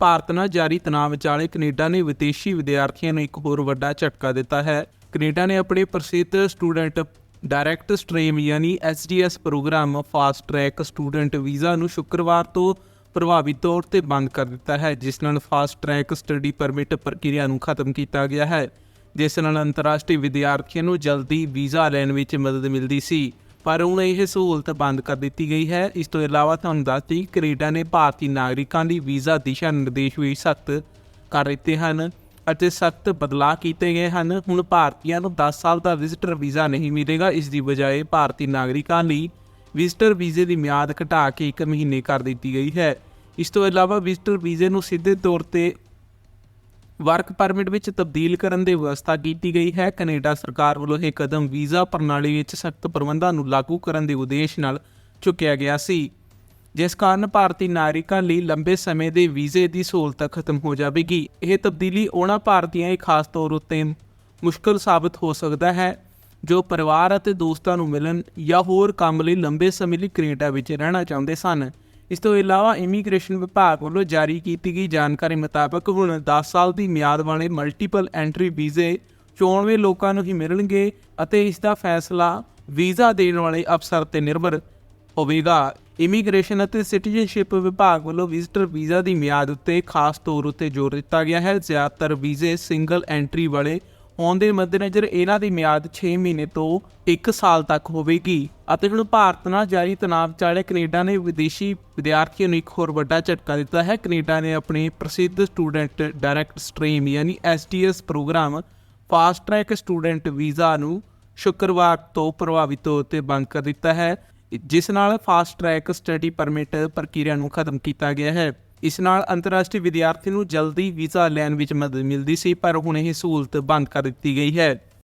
ਭਾਰਤ ਨਾਲ ਜਾਰੀ ਤਣਾਅ ਵਿਚਾਲੇ ਕੈਨੇਡਾ ਨੇ ਵਿਦੇਸ਼ੀ ਵਿਦਿਆਰਥੀਆਂ ਨੂੰ ਇੱਕ ਹੋਰ ਵੱਡਾ ਝਟਕਾ ਦਿੱਤਾ ਹੈ। ਕੈਨੇਡਾ ਨੇ ਆਪਣੇ ਪ੍ਰਸਿੱਧ ਸਟੂਡੈਂਟ ਡਾਇਰੈਕਟ ਸਟ੍ਰੀਮ ਯਾਨੀ SDS program fast track student visa ਨੂੰ ਸ਼ੁੱਕਰਵਾਰ ਤੋਂ ਪ੍ਰਭਾਵੀ ਤੌਰ ਤੇ ਬੰਦ ਕਰ ਦਿੱਤਾ ਹੈ, ਜਿਸ ਨਾਲ ਫਾਸਟ ਟਰੈਕ ਸਟੱਡੀ ਪਰਮਿਟ ਪ੍ਰਕਿਰਿਆ ਨੂੰ ਖਤਮ ਕੀਤਾ ਗਿਆ ਹੈ, ਜਿਸ ਨਾਲ ਅੰਤਰਰਾਸ਼ਟਰੀ ਵਿਦਿਆਰਥੀਆਂ ਨੂੰ ਜਲਦੀ ਵੀਜ਼ਾ ਲੈਣ ਵਿੱਚ ਮਦਦ ਮਿਲਦੀ ਸੀ। ਪਰ ਹੁਣ ਇਹ ਸਹੂਲਤ ਬੰਦ ਕਰ ਦਿੱਤੀ ਗਈ ਹੈ। ਇਸ ਤੋਂ ਇਲਾਵਾ ਤੁਹਾਨੂੰ ਦੱਸਦੀ ਕੈਨੇਡਾ ਨੇ ਭਾਰਤੀ ਨਾਗਰਿਕਾਂ ਲਈ ਵੀਜ਼ਾ ਦਿਸ਼ਾ ਨਿਰਦੇਸ਼ ਵੀ ਸਖਤ ਕਰ ਦਿੱਤੇ ਹਨ ਅਤੇ ਸਖਤ ਬਦਲਾਅ ਕੀਤੇ ਗਏ ਹਨ। ਹੁਣ ਭਾਰਤੀਆਂ ਨੂੰ 10 ਸਾਲ ਦਾ ਵਿਜ਼ਟਰ ਵੀਜ਼ਾ ਨਹੀਂ ਮਿਲੇਗਾ। ਇਸ ਦੀ ਬਜਾਏ ਭਾਰਤੀ ਨਾਗਰਿਕਾਂ ਲਈ ਵਿਜ਼ਟਰ ਵੀਜ਼ੇ ਦੀ ਮਿਆਦ ਘਟਾ ਕੇ 1 ਮਹੀਨੇ ਕਰ ਦਿੱਤੀ ਗਈ ਹੈ। ਇਸ ਤੋਂ ਇਲਾਵਾ ਵਿਜ਼ਟਰ ਵੀਜ਼ੇ ਨੂੰ ਸਿੱਧੇ ਤੌਰ ਤੇ ਵਰਕ ਪਰਮਿਟ ਵਿੱਚ ਤਬਦੀਲ ਕਰਨ ਦੀ ਵਿਵਸਥਾ ਕੀਤੀ ਗਈ ਹੈ। ਕੈਨੇਡਾ ਸਰਕਾਰ ਵੱਲੋਂ ਇਹ ਕਦਮ ਵੀਜ਼ਾ ਪ੍ਰਣਾਲੀ ਵਿੱਚ ਸਖਤ ਪ੍ਰਬੰਧਾਂ ਨੂੰ ਲਾਗੂ ਕਰਨ ਦੇ ਉਦੇਸ਼ ਨਾਲ ਚੁੱਕਿਆ ਗਿਆ ਸੀ। ਜਿਸ ਕਾਰਨ ਭਾਰਤੀ ਨਾਗਰਿਕਾਂ ਲਈ ਲੰਬੇ ਸਮੇਂ ਦੇ ਵੀਜ਼ੇ ਦੀ ਸਹੂਲਤ ਖਤਮ ਹੋ ਜਾਵੇਗੀ। ਇਹ ਤਬਦੀਲੀ ਉਹਨਾਂ ਭਾਰਤੀਆਂ ਲਈ ਖਾਸ ਤੌਰ ਉੱਤੇ ਮੁਸ਼ਕਲ ਸਾਬਤ ਹੋ ਸਕਦਾ ਹੈ, ਜੋ ਪਰਿਵਾਰ ਅਤੇ ਦੋਸਤਾਂ ਨੂੰ ਮਿਲਣ ਜਾਂ ਹੋਰ ਕੰਮ ਲਈ ਲੰਬੇ ਸਮੇਂ ਲਈ ਕੈਨੇਡਾ ਵਿੱਚ ਰਹਿਣਾ ਚਾਹੁੰਦੇ ਸਨ। ਇਸ ਤੋਂ ਇਲਾਵਾ ਇਮੀਗ੍ਰੇਸ਼ਨ ਵਿਭਾਗ ਵੱਲੋਂ ਜਾਰੀ ਕੀਤੀ ਗਈ ਜਾਣਕਾਰੀ ਮੁਤਾਬਕ ਹੁਣ 10 ਸਾਲ ਦੀ ਮਿਆਦ ਵਾਲੇ ਮਲਟੀਪਲ ਐਂਟਰੀ ਵੀਜ਼ੇ ਚੋਣਵੇਂ ਲੋਕਾਂ ਨੂੰ ਹੀ ਮਿਲਣਗੇ ਅਤੇ ਇਸ ਦਾ ਫੈਸਲਾ ਵੀਜ਼ਾ ਦੇਣ ਵਾਲੇ ਅਫਸਰ ਤੇ ਨਿਰਭਰ ਹੋਵੇਗਾ। ਇਮੀਗ੍ਰੇਸ਼ਨ ਅਤੇ ਸਿਟੀਜ਼ਨਸ਼ਿਪ ਵਿਭਾਗ ਵੱਲੋਂ ਵਿਜ਼ਟਰ ਵੀਜ਼ਾ ਦੀ ਮਿਆਦ ਉੱਤੇ ਖਾਸ ਤੌਰ ਉੱਤੇ ਜ਼ੋਰ ਦਿੱਤਾ ਗਿਆ ਹੈ। ਜ਼ਿਆਦਾਤਰ ਵੀਜ਼ੇ ਸਿੰਗਲ ਐਂਟਰੀ ਵਾਲੇ ਹੋਣ ਦੇ ਮੱਦੇਨਜ਼ਰ ਇਹਨਾਂ ਦੀ ਮਿਆਦ 6 ਮਹੀਨੇ ਤੋਂ 1 ਸਾਲ ਤੱਕ ਹੋਵੇਗੀ ਅਤੇ ਹੁਣ ਭਾਰਤ ਨਾਲ ਜਾਰੀ ਤਣਾਅ ਵਿਚਾਲੇ ਕੈਨੇਡਾ ਨੇ ਵਿਦੇਸ਼ੀ ਵਿਦਿਆਰਥੀਆਂ ਨੂੰ ਇੱਕ ਹੋਰ ਵੱਡਾ ਝਟਕਾ ਦਿੱਤਾ ਹੈ। ਕੈਨੇਡਾ ਨੇ ਆਪਣੇ ਪ੍ਰਸਿੱਧ ਸਟੂਡੈਂਟ ਡਾਇਰੈਕਟ ਸਟ੍ਰੀਮ ਯਾਨੀ STS program fast track student visa ਨੂੰ ਸ਼ੁੱਕਰਵਾਰ ਤੋਂ ਪ੍ਰਭਾਵੀ ਤੌਰ ਤੇ ਬੰਦ ਕਰ ਦਿੱਤਾ ਹੈ, ਜਿਸ ਨਾਲ ਫਾਸਟ ਟਰੈਕ ਸਟੱਡੀ ਪਰਮਿਟ ਪ੍ਰਕਿਰਿਆ ਨੂੰ ਖਤਮ ਕੀਤਾ ਗਿਆ ਹੈ। ਇਸ ਨਾਲ ਅੰਤਰਰਾਸ਼ਟਰੀ ਵਿਦਿਆਰਥੀ ਨੂੰ ਜਲਦੀ ਵੀਜ਼ਾ ਲੈਣ ਵਿੱਚ ਮਦਦ ਮਿਲਦੀ ਸੀ, ਪਰ ਹੁਣ ਇਹ ਸਹੂਲਤ ਬੰਦ ਕਰ ਦਿੱਤੀ ਗਈ ਹੈ।